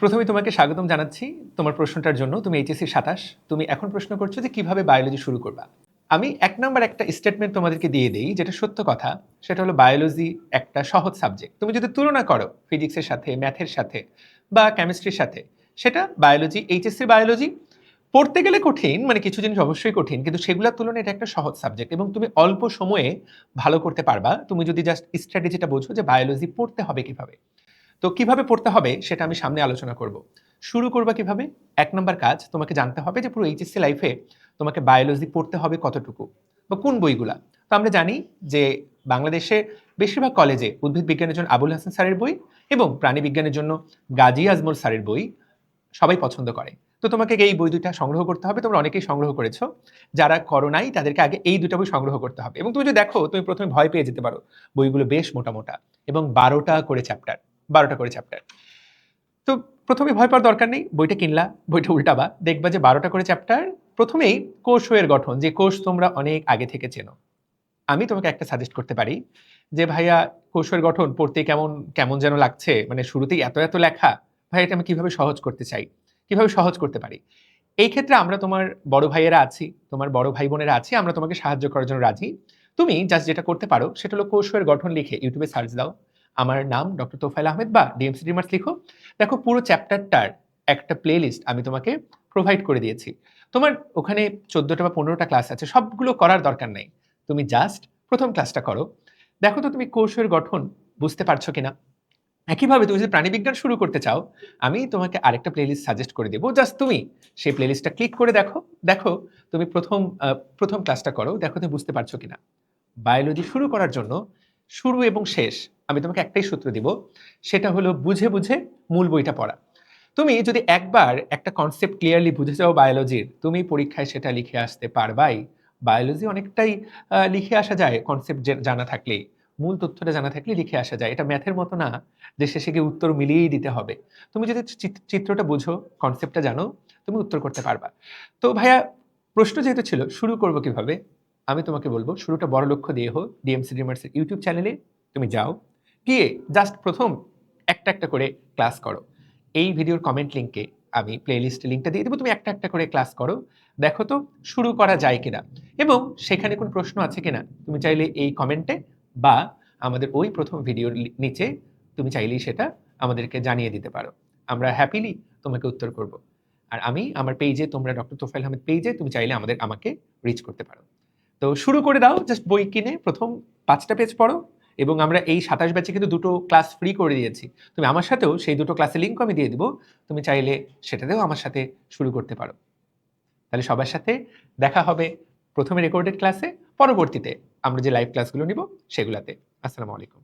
প্রথমে তোমাকে স্বাগতম জানাচ্ছি তোমার প্রশ্নটার জন্য। তুমি এইচএসসি সাতাশ। তুমি এখন প্রশ্ন করছ যে কীভাবে বায়োলজি শুরু করবা। আমি এক নম্বর একটা স্টেটমেন্ট তোমাদেরকে দিয়ে দিই, যেটা সত্য কথা। সেটা হলো বায়োলজি একটা সহজ সাবজেক্ট তুমি যদি তুলনা করো ফিজিক্সের সাথে ম্যাথের সাথে বা কেমিস্ট্রির সাথে, সেটা বায়োলজি এইচএসসি বায়োলজি পড়তে গেলে কঠিন মানে কিছু জিনিস অবশ্যই কঠিন, কিন্তু সেগুলোর তুলনায় এটা একটা সহজ সাবজেক্ট এবং তুমি অল্প সময়ে ভালো করতে পারবা। তুমি যদি জাস্ট স্ট্র্যাটেজিটা বোঝো যে বায়োলজি পড়তে হবে কীভাবে। তো কীভাবে পড়তে হবে সেটা আমি সামনে আলোচনা করব। শুরু করবা কীভাবে? এক নম্বর কাজ তোমাকে জানতে হবে যে পুরো এইচএসসি লাইফে তোমাকে বায়োলজি পড়তে হবে কতটুকু বা কোন বইগুলা। তো আমরা জানি যে বাংলাদেশে বেশিরভাগ কলেজে উদ্ভিদ বিজ্ঞানের জন্য আবুল হাসান স্যারের বই এবং প্রাণী বিজ্ঞানের জন্য গাজী আজমল স্যারের বই সবাই পছন্দ করে। তো তোমাকে এই বই দুইটা সংগ্রহ করতে হবে, তোমরা অনেকেই সংগ্রহ করেছ। যারা করো নাই, তাদেরকে আগে এই দুটো বই সংগ্রহ করতে হবে। এবং তুমি যদি দেখো, তুমি প্রথমে ভয় পেয়ে যেতে পারো, বইগুলো বেশ মোটা মোটা এবং বারোটা করে চ্যাপ্টার বারোটা করে চ্যাপ্টার তো প্রথমে ভয় পাওয়ার দরকার নেই, বইটা কিনলা, বইটা উল্টাবা, দেখবা যে বারোটা করে চ্যাপ্টার প্রথমেই কোষের গঠন, যে কোষ তোমরা অনেক আগে থেকে চেনো। আমি তোমাকে একটা সাজেস্ট করতে পারি যে, ভাইয়া কোষের গঠন পড়তে কেমন কেমন যেন লাগছে? মানে শুরুতেই এত এত লেখা ভাই এটা আমি কীভাবে সহজ করতে চাই? কীভাবে সহজ করতে পারি? এই ক্ষেত্রে আমরা তোমার বড় ভাইয়েরা আছি, তোমার বড় ভাই বোনেরা আছি, আমরা তোমাকে সাহায্য করার জন্য রাজি। তুমি জাস্ট যেটা করতে পারো, সেটা হলো কোষের গঠন লিখে ইউটিউবে সার্চ দাও। আমার নাম ডক্টর তোফাইল আহমেদ বা ডিএমসি ডিমার্স লিখো। দেখো, পুরো চ্যাপ্টারটার একটা প্লে লিস্ট আমি তোমাকে প্রোভাইড করে দিয়েছি। তোমার ওখানে চোদ্দোটা বা পনেরোটা ক্লাস আছে, সবগুলো করার দরকার নেই। তুমি জাস্ট প্রথম ক্লাসটা করো। দেখো তো তুমি কোষের গঠন বুঝতে পারছ কিনা? একইভাবে তুমি যদি প্রাণীবিজ্ঞান শুরু করতে চাও, আমি তোমাকে আরেকটা প্লেলিস্ট সাজেস্ট করে দেবো। জাস্ট তুমি সেই প্লেলিস্টটা ক্লিক করে দেখো। দেখো, তুমি প্রথম প্রথম ক্লাসটা করো। দেখো তুমি বুঝতে পারছ কিনা? বায়োলজি শুরু করার জন্য শুরু এবং শেষ, আমি তোমাকে একটাই সূত্র দিব, সেটা হলো বুঝে বুঝে মূল বইটা পড়া। তুমি যদি একবার একটা কনসেপ্ট ক্লিয়ারলি বুঝে যাও বায়োলজির তুমি পরীক্ষায় সেটা লিখে আসতে পারবাই। বায়োলজি অনেকটাই লিখে আসা যায় কনসেপ্ট জানা থাকলেই। মূল তথ্যটা জানা থাকলে লিখে আসা যায়। এটা ম্যাথের মতো না যে শেষে গিয়ে উত্তর মিলিয়েই দিতে হবে। তুমি যদি চিত- চিত্রটা বুঝো কনসেপ্টটা জানো, তুমি উত্তর করতে পারবা। তো ভাইয়া, প্রশ্ন যেহেতু ছিল, শুরু করব কীভাবে? আমি তোমাকে বলব, শুরুটা বড় লক্ষ্য দিয়ে হোক ডিএমসি ডিমার্সের ইউটিউব চ্যানেলে তুমি যাও, গিয়ে জাস্ট প্রথম একটা একটা করে ক্লাস করো। এই ভিডিওর কমেন্ট লিঙ্কে আমি প্লেলিস্টে লিঙ্কটা দিয়ে দেবো, তুমি একটা একটা করে ক্লাস করো। দেখো তো, শুরু করা যায় কিনা? এবং সেখানে কোন প্রশ্ন আছে কিনা? তুমি চাইলে এই কমেন্টে বা আমাদের ওই প্রথম ভিডিওর নিচে তুমি চাইলেই সেটা আমাদেরকে জানিয়ে দিতে পারো। আমরা হ্যাপিলি তোমাকে উত্তর করব। আর আমি, আমার পেজে তোমরা ডক্টর তোফাইল আহমেদ পেজে তুমি চাইলে আমাদের, আমাকে রিচ করতে পারো। তো শুরু করে দাও জাস্ট বই কিনে প্রথম পাঁচটা পেজ পড়ো এবং আমরা এই সাতাশ ব্যাচে কিন্তু দুটো ক্লাস ফ্রি করে দিয়েছি। তুমি আমার সাথেও সেই দুটো ক্লাসের লিঙ্ক আমি দিয়ে দেবো, তুমি চাইলে সেটাতেও আমার সাথে শুরু করতে পারো। তাহলে সবার সাথে দেখা হবে প্রথমে রেকর্ডেড ক্লাসে পরবর্তীতে আমরা যে লাইভ ক্লাসগুলো নিব, সেগুলাতে। আসসালামু আলাইকুম।